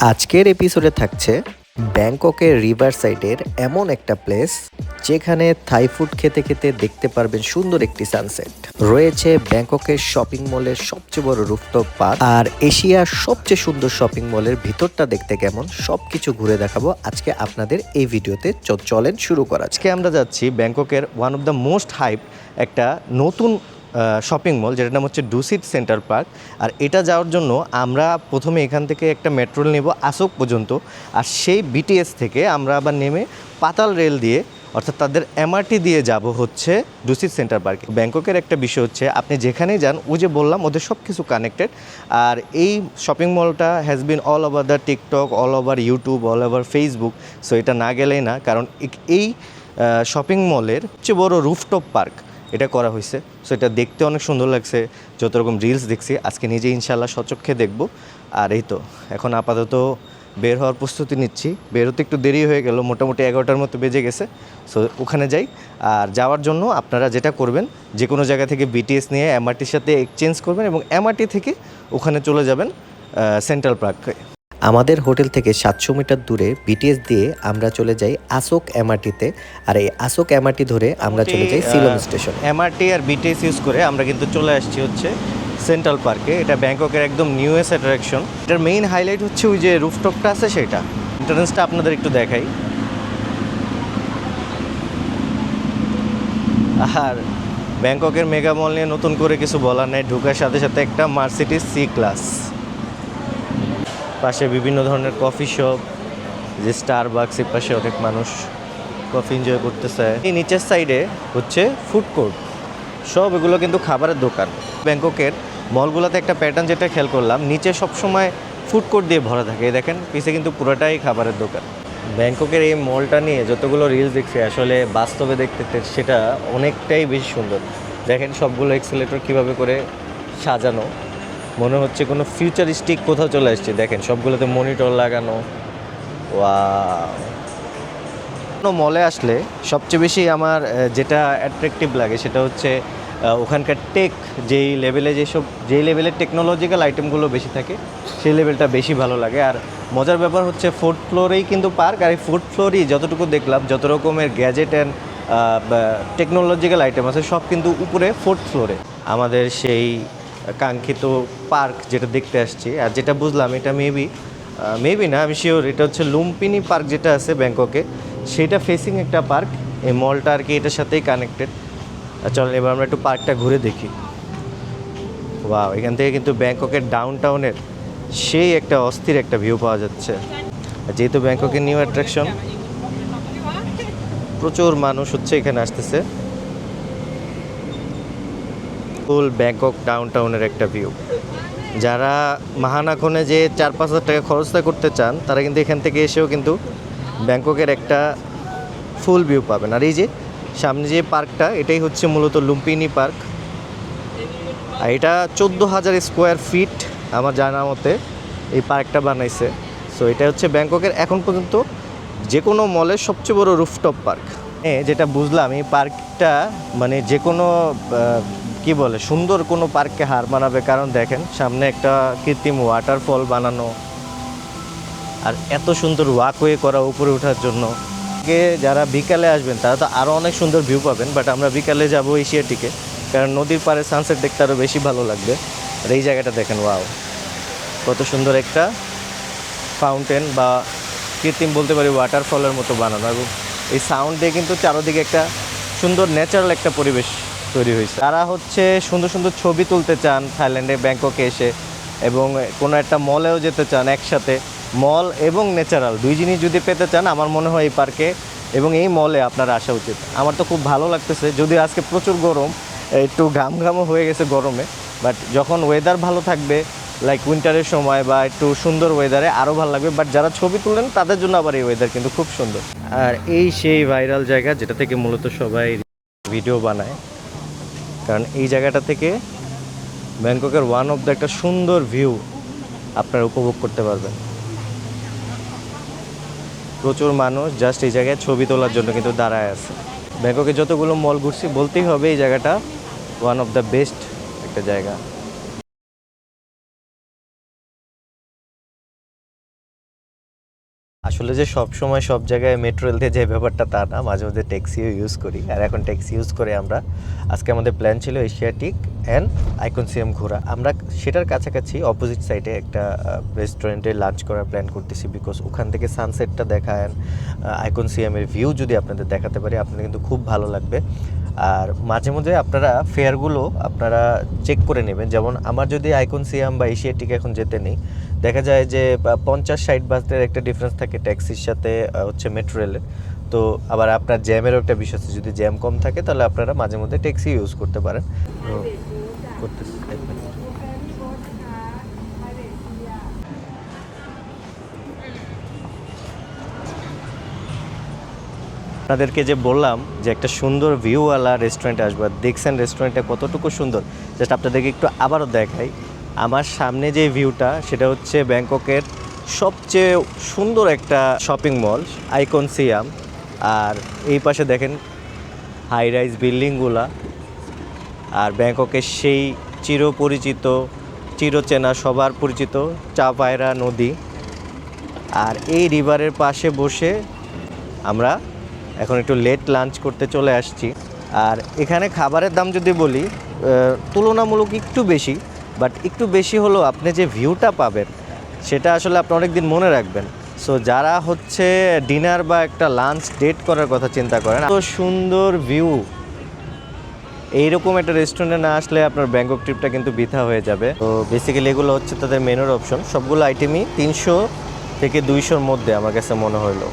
আজকের এপিসোডে থাকছে ব্যাংককের রিভার সাইডের এমন একটা প্লেস যেখানে থাই ফুড খেতে খেতে দেখতে পারবেন সুন্দর একটি সানসেট রয়েছে ব্যাংককের শপিং মলের সবচেয়ে বড় রুফটপ পার্ক আর এশিয়ার সবচেয়ে সুন্দর শপিং মলের ভিতরটা দেখতে কেমন সবকিছু ঘুরে দেখাবো আজকে আপনাদের এই ভিডিওতে। চলেন শুরু করা আজকে আমরা যাচ্ছি ব্যাংককের one of the most hype একটা নতুন শপিং মল যেটার নাম হচ্ছে ডুসিট সেন্টার পার্ক আর এটা যাওয়ার জন্য আমরা প্রথমে এখান থেকে একটা মেট্রো নেব আসক পর্যন্ত। আর সেই বিটিএস থেকে আমরা আবার নেমে পাতাল রেল দিয়ে, অর্থাৎ তাদের এমআরটি দিয়ে যাব হচ্ছে ডুসিট সেন্টার পার্কে ব্যাংককের একটা বিষয় হচ্ছে, আপনি যেখানেই যান ও যে বললাম, ওদের সব কিছু কানেক্টেড আর এই shopping মলটা has been all over the TikTok all over YouTube all over Facebook so এটা না গেলেই না, কারণ এই শপিং মলের সবচেয়ে বড় রুফটপ পার্ক এটা করা হয়েছে। সো এটা দেখতে অনেক সুন্দর লাগছে। যত রকম রিলস দেখছি, আজকে নিজে ইনশাল্লাহ সচক্ষে দেখব। আর এই তো, এখন আপাতত বের হওয়ার প্রস্তুতি নিচ্ছি। বের হতে একটু দেরি হয়ে গেল, মোটামুটি এগারোটার মতো বেজে গেছে। সো ওখানে যাই। আর যাওয়ার জন্য আপনারা যেটা করবেন, যে কোনো জায়গা থেকে বিটিএস নিয়ে এমআরটির সাথে এক্সচেঞ্জ করবেন এবং এমআরটি থেকে ওখানে চলে যাবেন সেন্ট্রাল পার্কে আমাদের হোটেল থেকে সাতশো মিটার দূরে বিটিএস দিয়ে আমরা চলে যাই আসোক এমআরটিতে আর এই আসোক এমআরটি ধরে আমরা চলে যাই সিলং স্টেশন। এমআরটি আর বিটিএস ইউজ করে আমরা কিন্তু চলে আসছি হচ্ছে সেন্ট্রাল পার্কে এটা ব্যাংককের একদম নিউয়েস্ট অ্যাট্রাকশন এটার মেইন হাইলাইট হচ্ছে ওই যে রুফটপটা আছে সেটা। এন্ট্রান্সটা আপনাদের একটু দেখাই। আর ব্যাংককের মেগা মল নিয়ে নতুন করে কিছু বলার নেই। ঢোকার সাথে সাথে একটা মার্সিটিস সি ক্লাস পাশে বিভিন্ন ধরনের কফি শপ, যে স্টার বাক্সের পাশে অনেক মানুষ কফি এনজয় করতেছে। এই নিচের সাইডে হচ্ছে ফুড কোর্ট সব এগুলো কিন্তু খাবারের দোকান। ব্যাংককের মলগুলোতে একটা প্যাটার্ন যেটা খেয়াল করলাম, নিচে সবসময় ফুড কোর্ট দিয়ে ভরা থাকে। দেখেন, পিছে কিন্তু পুরোটাই খাবারের দোকান। ব্যাংককের এই মলটা নিয়ে যতগুলো রিলস দেখছি, আসলে বাস্তবে দেখতে সেটা অনেকটাই বেশি সুন্দর। দেখেন সবগুলো এক্সেলেটর কীভাবে করে সাজানো। মনে হচ্ছে কোনো ফিউচারিস্টিক কোথাও চলে আসছে। দেখেন, সবগুলোতে মনিটর লাগানো। কোনো মলে আসলে সবচেয়ে বেশি আমার যেটা অ্যাট্রাকটিভ লাগে সেটা হচ্ছে ওখানকার টেক যেই লেভেলে যেসব, যেই লেভেলের টেকনোলজিক্যাল আইটেমগুলো বেশি থাকে, সেই লেভেলটা বেশি ভালো লাগে। আর মজার ব্যাপার হচ্ছে ফোর্থ ফ্লোরেই কিন্তু পার্ক আর এই ফোর্থ ফ্লোরেই যতটুকু দেখলাম, যত রকমের গ্যাজেট অ্যান্ড টেকনোলজিক্যাল আইটেম আছে, সব কিন্তু উপরে ফোর্থ ফ্লোরে আমাদের সেই কাঙ্ক্ষিত পার্ক যেটা দেখতে আসছি। আর যেটা বুঝলাম এটা মেবি মেবি না, আমি শিওর এটা হচ্ছে লুম্পিনি পার্ক যেটা আছে ব্যাংককে। সেটা ফেসিং একটা পার্ক, এই মলটা আর কি এটার সাথেই কানেক্টেড চলেন, এবার আমরা একটু পার্কটা ঘুরে দেখি। ওয়াও এখান থেকে কিন্তু ব্যাংককের ডাউন টাউনের সেই একটা অস্থির একটা ভিউ পাওয়া যাচ্ছে। যেহেতু ব্যাংককের নিউ অ্যাট্রাকশন প্রচুর মানুষ হচ্ছে এখানে আসতেছে। ফুল ব্যাংকক ডাউন টাউনের একটা ভিউ যারা মাহানাখনে যে চার পাঁচ হাজার টাকা খরচটা করতে চান, তারা কিন্তু এখান থেকে এসেও কিন্তু ব্যাংককের একটা ফুল ভিউ পাবেন। আর এই যে সামনে যে পার্কটা, এটাই হচ্ছে মূলত লুম্পিনি পার্ক। আর এটা চোদ্দ হাজার স্কোয়ার ফিট আমার জানা মতে এই পার্কটা বানাইছে। সো এটা হচ্ছে ব্যাংককের এখন পর্যন্ত যে কোনো মলের সবচেয়ে বড় রুফটপ পার্ক। হ্যাঁ যেটা বুঝলাম, এই পার্কটা মানে যে কোনো কি বলে, সুন্দর কোনো পার্ককে হার মানাবে? কারণ দেখেন, সামনে একটা কৃত্রিম ওয়াটারফল বানানো। আর এত সুন্দর ওয়াকওয়ে করা উপরে ওঠার জন্য। যারা বিকালে আসবেন, তারা তো আরও অনেক সুন্দর ভিউ পাবেন বাট আমরা বিকালে যাব এশিয়াটিকে। কারণ নদীর পাড়ে সানসেট দেখতে আরও বেশি ভালো লাগবে। আর এই জায়গাটা দেখেন ওয়াও কত সুন্দর একটা ফাউন্টেন বা কৃত্রিম বলতে পারি ওয়াটারফলের মতো বানানো। এবং এই সাউন্ড দিয়ে কিন্তু চারোদিকে একটা সুন্দর ন্যাচারাল একটা পরিবেশ তৈরি হয়েছে। তারা হচ্ছে সুন্দর সুন্দর ছবি তুলতে চান থাইল্যান্ডে, ব্যাংককে এসে এবং কোনো একটা মলেও যেতে চান একসাথে। মল এবং ন্যাচারাল দুই জিনিস যদি পেতে চান, আমার মনে হয় এই পার্কে এবং এই মলে আপনার আসা উচিত। আমার তো খুব ভালো লাগতেছে যদি আজকে প্রচুর গরম, একটু ঘাম ঘামও হয়ে গেছে গরমে বাট যখন ওয়েদার ভালো থাকবে লাইক উইন্টারের সময় বা একটু সুন্দর ওয়েদারে আরও ভালো লাগবে বাট যারা ছবি তুলেন, তাদের জন্য আবার এই ওয়েদার কিন্তু খুব সুন্দর। আর এই সেই ভাইরাল জায়গা, যেটা থেকে মূলত সবাই ভিডিও বানায় কারণ এই জায়গাটা থেকে ব্যাংককের ওয়ান অফ দ্য একটা সুন্দর ভিউ আপনারা উপভোগ করতে পারবেন। প্রচুর মানুষ জাস্ট এই জায়গায় ছবি তোলার জন্য কিন্তু দাঁড়ায় আছে। ব্যাংককে যতগুলো মল ঘুরছি, বলতেই হবে এই জায়গাটা ওয়ান অফ দ্য বেস্ট একটা জায়গা। আসলে যে সব সময় সব জায়গায় মেট্রো রেল দিয়ে যে ব্যাপারটা তা না, মাঝে মধ্যে ট্যাক্সিও ইউজ করি। আর এখন ট্যাক্সি ইউজ করে আমরা, আজকে আমাদের প্ল্যান ছিল এশিয়াটিক অ্যান্ড আইকন আইকনসিয়াম ঘোরা। আমরা সেটার কাছাকাছি অপোজিট সাইডে একটা রেস্টুরেন্টে লাঞ্চ করার প্ল্যান করতেছি বিকজ ওখান থেকে সানসেটটা দেখা অ্যান্ড আইকনসিয়ামের ভিউ যদি আপনাদের দেখাতে পারি, আপনাদের কিন্তু খুব ভালো লাগবে। আর মাঝে মধ্যে আপনারা ফেয়ারগুলো আপনারা চেক করে নেবেন। যেমন আমার যদি আইকন সিয়াম বা এশিয়াটিক এখন যেতে নেই, দেখা যায় যে পঞ্চাশ ষাট বাসের একটা ডিফারেন্স থাকে ট্যাক্সির সাথে হচ্ছে মেট্রো রেলের তো আবার আপনার জ্যামেরও একটা বিষয় আছে। যদি জ্যাম কম থাকে, তাহলে আপনারা মাঝে মধ্যে ট্যাক্সি ইউজ করতে পারেন। তো করতেছি এক মিনিট। আপনাদেরকে যে বললাম যে একটা সুন্দর ভিউওয়ালা রেস্টুরেন্টে আসব দেখছেন রেস্টুরেন্টটা কতটুকু সুন্দর। জাস্ট আপনাদেরকে একটু আবারও দেখাই, আমার সামনে যে ভিউটা সেটা হচ্ছে ব্যাংককের সবচেয়ে সুন্দর একটা শপিং মল আইকন সিয়াম আর এই পাশে দেখেন হাই রাইজ বিল্ডিংগুলা, আর ব্যাংককের সেই চিরপরিচিত, চিরচেনা, সবার পরিচিত চা পায়রা নদী। আর এই রিভারের পাশে বসে আমরা এখন একটু লেট লাঞ্চ করতে চলে আসছি। আর এখানে খাবারের দাম যদি বলি তুলনামূলক একটু বেশি বাট একটু বেশি হলেও আপনি যে ভিউটা পাবেন, সেটা আসলে আপনি অনেক দিন মনে রাখবেন। সো যারা হচ্ছে ডিনার বা একটা লাঞ্চ ডেট করার কথা চিন্তা করেন তো সুন্দর ভিউ এইরকম একটা রেস্টুরেন্টে না আসলে আপনার ব্যাংকক ট্রিপটা কিন্তু বৃথা হয়ে যাবে। তো বেসিক্যালি এগুলো হচ্ছে তাদের মেনুর অপশন সবগুলো আইটেমই তিনশো থেকে দুইশোর মধ্যে আমার কাছে মনে হলো।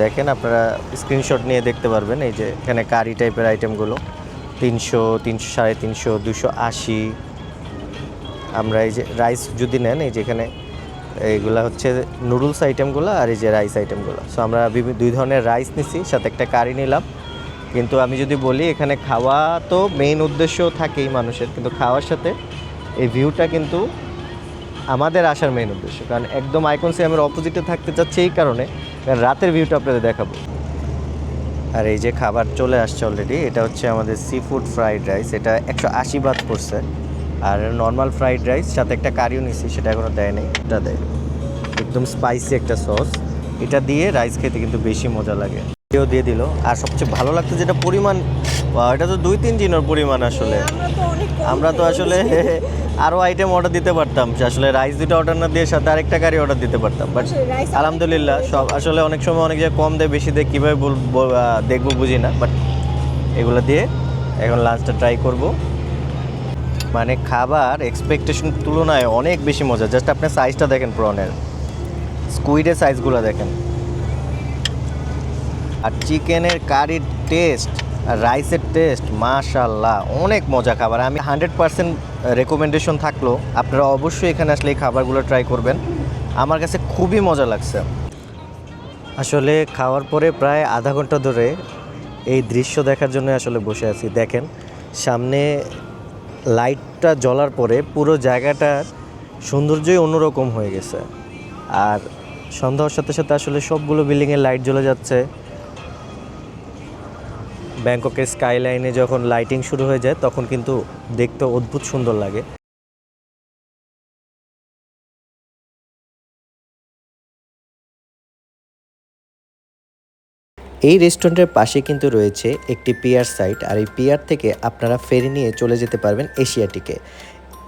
দেখেন, আপনারা স্ক্রিনশট নিয়ে দেখতে পারবেন। এই যে এখানে কারি টাইপের আইটেমগুলো তিনশো তিনশো সাড়ে তিনশো, দুশো আশি। আমরা এই যে রাইস যদি নেন, এই যে এখানে এইগুলা হচ্ছে নুডলস আইটেমগুলো আর এই যে রাইস আইটেমগুলো সো আমরা বিভিন্ন দুই ধরনের রাইস নিছি, সাথে একটা কারি নিলাম। কিন্তু আমি যদি বলি, এখানে খাওয়া তো মেইন উদ্দেশ্য থাকেই মানুষের। কিন্তু খাওয়ার সাথে এই ভিউটা কিন্তু আমাদের আসার মেইন উদ্দেশ্য। কারণ একদম আইকন সিয়ামের অপোজিটে থাকতে চাচ্ছে এই কারণে, কারণ রাতের ভিউটা আপনাদের দেখাবো। আর এই যে খাবার চলে আসছে অলরেডি এটা হচ্ছে আমাদের সি ফুড ফ্রাইড রাইস এটা একশো আশি বাদ পড়ছে। আর নর্মাল ফ্রাইড রাইস সাথে একটা কারিও নিছি সেটা এখনও দেয় নেই। এটা দেয়। একদম স্পাইসি একটা সস এটা দিয়ে রাইস খেতে কিন্তু বেশি মজা লাগে। এও দিয়ে দিল। আর সবচেয়ে ভালো লাগতো যেটা পরিমাণ এটা তো দুই তিন দিনের পরিমাণ আসলে। আমরা তো আসলে আরও আইটেম অর্ডার দিতে পারতাম যে আসলে রাইস দুটো অর্ডার না দিয়ে সাথে আরেকটা কারি অর্ডার দিতে পারতাম। বাট আলহামদুলিল্লাহ সব আসলে অনেক সময় অনেক জায়গায় কম দেয় বেশি দেয় কীভাবে দেখব বুঝি না বাট এগুলো দিয়ে এখন লাঞ্চটা ট্রাই করব। মানে খাবার এক্সপেকটেশন তুলনায় অনেক বেশি মজা জাস্ট আপনি সাইজটা দেখেন প্রনের স্কুইডের সাইজগুলো দেখেন। আর চিকেনের কারির টেস্ট রাইসের টেস্ট মাশাল্লাহ অনেক মজা খাবার। আমি হান্ড্রেড পার্সেন্ট রেকমেন্ডেশন থাকল। আপনারা অবশ্যই এখানে আসলে এই খাবারগুলো ট্রাই করবেন। আমার কাছে খুবই মজা লাগছে। আসলে খাওয়ার পরে প্রায় আধা ঘণ্টা ধরে এই দৃশ্য দেখার জন্য আসলে বসে আছি। দেখেন, সামনে লাইটটা জ্বলার পরে পুরো জায়গাটার সৌন্দর্যই অন্যরকম হয়ে গেছে। আর সন্ধ্যা হওয়ার সাথে সাথে আসলে সবগুলো বিল্ডিংয়ের লাইট জ্বলে যাচ্ছে। ব্যাংককের স্কাইলাইনে যখন লাইটিং শুরু হয়ে যায়, তখন কিন্তু দেখতে অদ্ভুত সুন্দর লাগে। এই রেস্টুরেন্টের পাশে কিন্তু রয়েছে একটি পিয়ার সাইট, আর এই পিয়ার থেকে আপনারা ফেরি নিয়ে চলে যেতে পারবেন এশিয়াটিকে।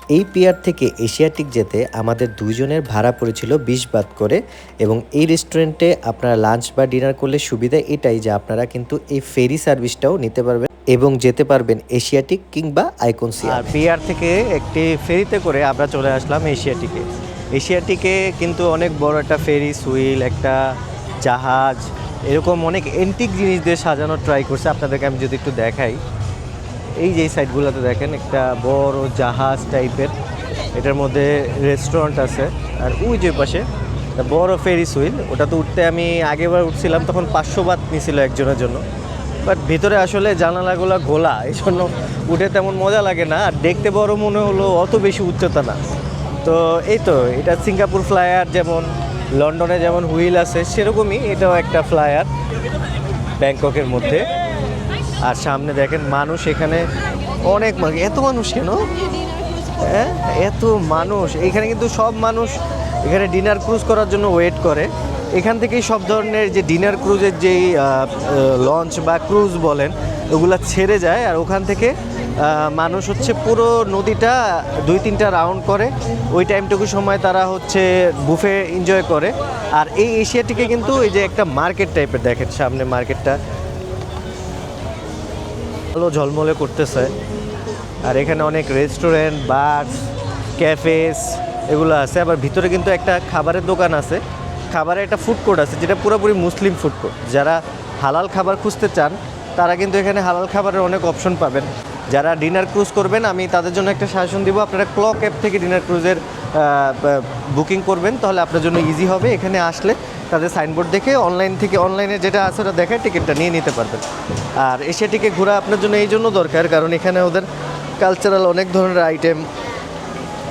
এই পিয়ার থেকে এশিয়াটিক যেতে আমাদের দুইজনের ভাড়া পড়েছিল বিশ বাদ করে এবং এই রেস্টুরেন্টে আপনারা লাঞ্চ বা ডিনার করলে সুবিধা এটাই যে আপনারা কিন্তু এই ফেরি সার্ভিসটাও নিতে পারবেন এবং যেতে পারবেন এশিয়াটিক কিংবা আইকনসিয়া আর পিআর থেকে একটি ফেরিতে করে আমরা চলে আসলাম এশিয়াটিকে। এশিয়াটিকে কিন্তু অনেক বড় একটা ফেরি, সুইল, একটা জাহাজ, এরকম অনেক এন্টিক জিনিস দিয়ে সাজানো ট্রাই করছে। আপনাদেরকে আমি যদি একটু দেখাই। এই যে সাইডগুলোতে দেখেন, একটা বড় জাহাজ টাইপের। এটার মধ্যে রেস্টুরেন্ট আছে। আর ওই যে পাশে বড় ফেরি সুইল ওটা তো উঠতে আমি আগেবার উঠছিলাম, তখন পাঁচশো বাত নিছিল একজনের জন্য। বাট ভিতরে আসলে জানালাগুলো ঘোলা এই জন্য উঠে তেমন মজা লাগে না। আর দেখতে বড় মনে হলো, অত বেশি উচ্চতা না। তো এই তো, এটা সিঙ্গাপুর ফ্লায়ার যেমন, লন্ডনে যেমন হুইল আছে, সেরকমই এটাও একটা ফ্লায়ার ব্যাংককের মধ্যে। আর সামনে দেখেন মানুষ এখানে অনেক মানুষ। এত মানুষ কেন? হ্যাঁ? এত মানুষ। এখানে কিন্তু সব মানুষ এখানে ডিনার ক্রুজ করার জন্য ওয়েট করে। এখান থেকেই সব ধরনের যে ডিনার ক্রুজের যেই লঞ্চ বা ক্রুজ বলেন, ওগুলা ছেড়ে যায়। আর ওখান থেকে মানুষ হচ্ছে পুরো নদীটা দুই তিনটা রাউন্ড করে। ওই টাইমটুকু সময় তারা হচ্ছে বুফে এনজয় করে। আর এই এশিয়াটিকে কিন্তু এই যে একটা মার্কেট টাইপের দেখেন, সামনে মার্কেটটা ভালো ঝলমলে করতেছে। আর এখানে অনেক রেস্টুরেন্ট বার ক্যাফেস এগুলো আছে। আবার ভিতরে কিন্তু একটা খাবারের দোকান আছে। খাবারের একটা ফুড কোর্ট আছে, যেটা পুরোপুরি মুসলিম ফুড কোর্ট যারা হালাল খাবার খুঁজতে চান, তারা কিন্তু এখানে হালাল খাবারের অনেক অপশন পাবেন। যারা ডিনার ক্রুজ করবেন, আমি তাদের জন্য একটা সাজেশন দিব। আপনারা ক্লক অ্যাপ থেকে ডিনার ক্রুজের বুকিং করবেন, তাহলে আপনার জন্য ইজি হবে। এখানে আসলে তাদের সাইনবোর্ড দেখে অনলাইন থেকে অনলাইনে যেটা আছে ওটা দেখে টিকিটটা নিয়ে নিতে পারবেন। আর এশিয়াটিকে ঘোরা আপনার জন্য এই জন্য দরকার, কারণ এখানে ওদের কালচারাল অনেক ধরনের আইটেম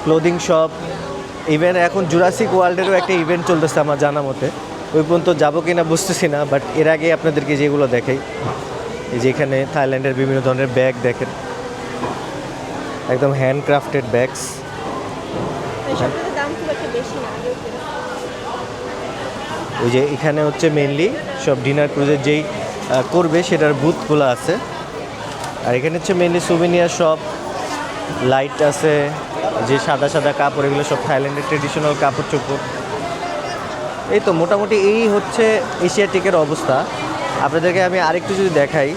ক্লোদিং শপ ইভেন এখন জুরাসিক ওয়ার্ল্ডেরও একটা ইভেন্ট চলতেছে আমার জানা মতে। ওই পর্যন্ত যাব কি না বুঝতেছি না বাট এর আগে আপনাদেরকে যেগুলো দেখাই, এই যে এখানে থাইল্যান্ডের বিভিন্ন ধরনের ব্যাগ দেখেন। একদম হ্যান্ডক্রাফটেড ব্যাগস এসবগুলোর দাম খুব একটা বেশি না আগেও কিনেছি। ওই যে এখানে হচ্ছে মেনলি সব ডিনার ক্রুজের যেই করবে সেটার বুথগুলো আছে। আর এখানে হচ্ছে মেনলি সুভিনিয়ার শপ লাইট আছে, যে সাদা সাদা কাপড়, এগুলো সব থাইল্যান্ডের ট্রেডিশনাল কাপড় চোপড়। এই তো মোটামুটি এই হচ্ছে এশিয়াটিকের অবস্থা। আপনাদেরকে আমি আরেকটু যদি দেখাই।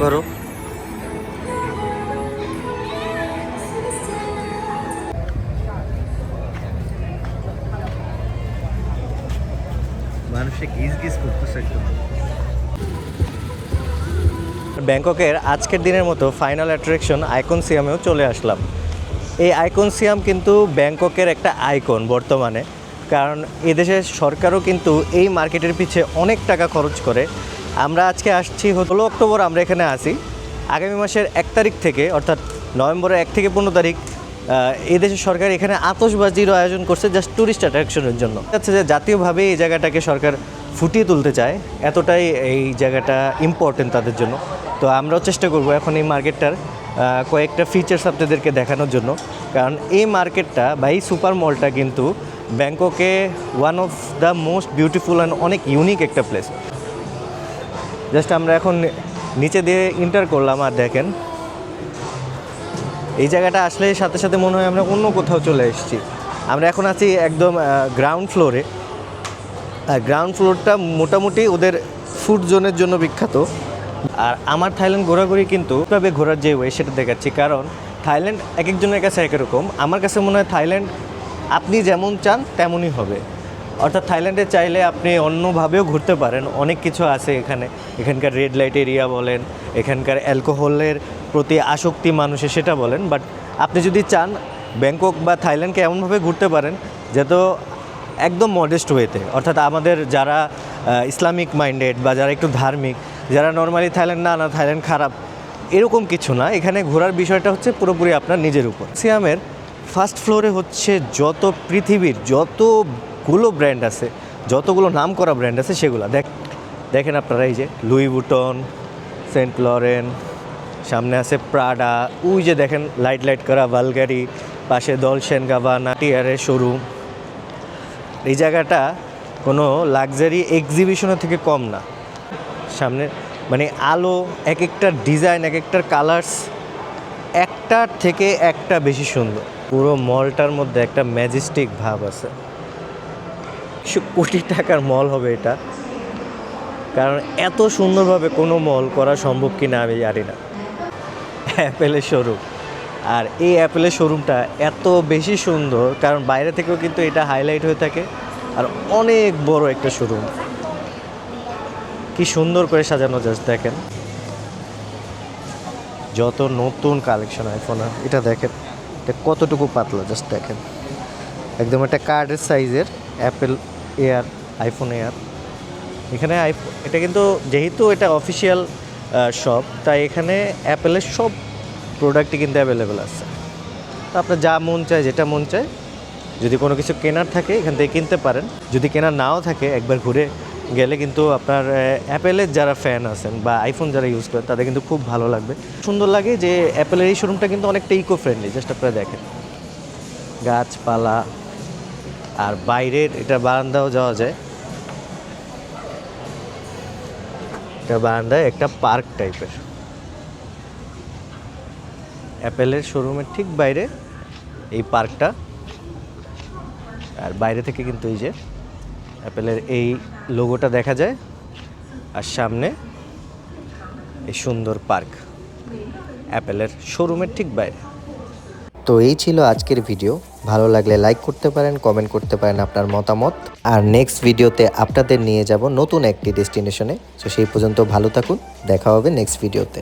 করো। মানুষে গিজ গিজ করতেছে একদম। ব্যাংককের আজকের দিনের মতো ফাইনাল অ্যাট্রাকশন আইকনসিয়ামেও চলে আসলাম। এই আইকনসিয়াম কিন্তু ব্যাংককের একটা আইকন বর্তমানে, কারণ এদেশের সরকারও কিন্তু এই মার্কেটের পিছে অনেক টাকা খরচ করে। আমরা আজকে আসছি ষোলো অক্টোবর আমরা এখানে আসি আগামী মাসের এক তারিখ থেকে, অর্থাৎ নভেম্বরের এক থেকে পনেরো তারিখ এই সরকার এখানে আতসবাজির আয়োজন করছে জাস্ট ট্যুরিস্ট অ্যাট্রাকশনের জন্য। হচ্ছে যে জাতীয়ভাবে এই জায়গাটাকে সরকার ফুটিয়ে তুলতে চায়, এতটাই এই জায়গাটা ইম্পর্টেন্ট তাদের জন্য। তো আমরাও চেষ্টা করব এখন এই মার্কেটটার কয়েকটা ফিচার্স আপনাদেরকে দেখানোর জন্য। কারণ এই মার্কেটটা বা এই সুপার মলটা কিন্তু ব্যাংককে one of the most beautiful and অনেক ইউনিক একটা প্লেস জাস্ট আমরা এখন নিচে দিয়ে ইন্টার করলাম আর দেখেন এই জায়গাটা আসলে সাথে সাথে মনে হয় আমরা অন্য কোথাও চলে এসেছি। আমরা এখন আছি একদম গ্রাউন্ড ফ্লোরে আর গ্রাউন্ড ফ্লোরটা মোটামুটি ওদের ফুড জোনের জন্য বিখ্যাত। আর আমার থাইল্যান্ড ঘোরাঘুরি কিন্তু কীভাবে ঘোরার যে ওয়ে সেটা দেখাচ্ছি। কারণ থাইল্যান্ড এক একজনের কাছে এক রকম। আমার কাছে মনে হয় থাইল্যান্ড আপনি যেমন চান তেমনই হবে। অর্থাৎ থাইল্যান্ডে চাইলে আপনি অন্যভাবেও ঘুরতে পারেন। অনেক কিছু আছে এখানে। এখানকার রেড লাইট এরিয়া বলেন, এখানকার অ্যালকোহলের প্রতি আসক্তি মানুষের সেটা বলেন বাট আপনি যদি চান ব্যাংকক বা থাইল্যান্ডকে এমনভাবে ঘুরতে পারেন যাতে একদম মডেস্ট ওয়েতে অর্থাৎ আমাদের যারা ইসলামিক মাইন্ডেড বা যারা একটু ধার্মিক, যারা নর্মালি থাইল্যান্ড না না, থাইল্যান্ড খারাপ, এরকম কিছু না। এখানে ঘোরার বিষয়টা হচ্ছে পুরোপুরি আপনার নিজের উপর। সিয়ামের ফার্স্ট ফ্লোরে হচ্ছে যত পৃথিবীর যতগুলো ব্র্যান্ড আছে, যতগুলো নাম করা ব্র্যান্ড আছে সেগুলো। দেখ, দেখেন আপনারা এই যে লুই বুটন সেন্ট লরেন সামনে আছে প্রাডা ওই যে দেখেন লাইট লাইট করা ভালগারি পাশে দলসেন গাবানা টিয়ারের শোরুম এই জায়গাটা কোনো লাক্সারি এক্সিবিশনের থেকে কম না। সামনে মানে আলো এক একটা ডিজাইন এক একটার কালার্স একটার থেকে একটা বেশি সুন্দর। পুরো মলটার মধ্যে একটা ম্যাজেস্টিক ভাব আছে। একশো কোটি টাকার মল হবে এটা। কারণ এত সুন্দরভাবে কোনো মল করা সম্ভব কি না আমি জানি না। অ্যাপেলের শোরুম। আর এই অ্যাপেলের শোরুমটা এত বেশি সুন্দর, কারণ বাইরে থেকেও কিন্তু এটা হাইলাইট হয়ে থাকে। আর অনেক বড় একটা শোরুম। কি সুন্দর করে সাজানো জাস্ট দেখেন। যত নতুন কালেকশন আইফোন এটা দেখেন, এটা কতটুকু পাতলা জাস্ট দেখেন। একদম একটা কার্ডের সাইজের অ্যাপেল এয়ার আইফোন এয়ার এখানে এটা কিন্তু যেহেতু এটা অফিসিয়াল শপ তাই এখানে অ্যাপেলের সব প্রোডাক্টই কিন্তু অ্যাভেলেবেল আছে। তো আপনার যা মন চায়, যেটা মন চায়, যদি কোনো কিছু কেনার থাকে, এখান থেকে কিনতে পারেন। যদি কেনার নাও থাকে, একবার ঘুরে গেলে কিন্তু আপনার অ্যাপেলের যারা ফ্যান আছেন বা আইফোন যারা ইউজ করেন তাদের কিন্তু খুব ভালো লাগবে। সুন্দর লাগে যে অ্যাপেলের এই শোরুমটা কিন্তু অনেকটা ইকো ফ্রেন্ডলি জাস্ট আপনারা দেখেন। গাছপালা আর বাইরের এটা বারান্দাও যাওয়া যায়। এটা বারান্দায় একটা পার্ক টাইপের। অ্যাপেলের শোরুমের ঠিক বাইরে এই পার্কটা। আর বাইরে থেকে কিন্তু এই যে অ্যাপেলের এই লোগোটা দেখা যায়। আর সামনে এই সুন্দর পার্ক। অ্যাপেলের শোরুমের ঠিক বাইরে। তো এই ছিল আজকের ভিডিও। ভালো লাগলে লাইক করতে পারেন কমেন্ট করতে পারেন আপনার মতামত। আর নেক্সট ভিডিওতে আপনাদের নিয়ে যাব নতুন একটি ডেস্টিনেশনে তো সেই পর্যন্ত ভালো থাকুন, দেখা হবে নেক্সট ভিডিওতে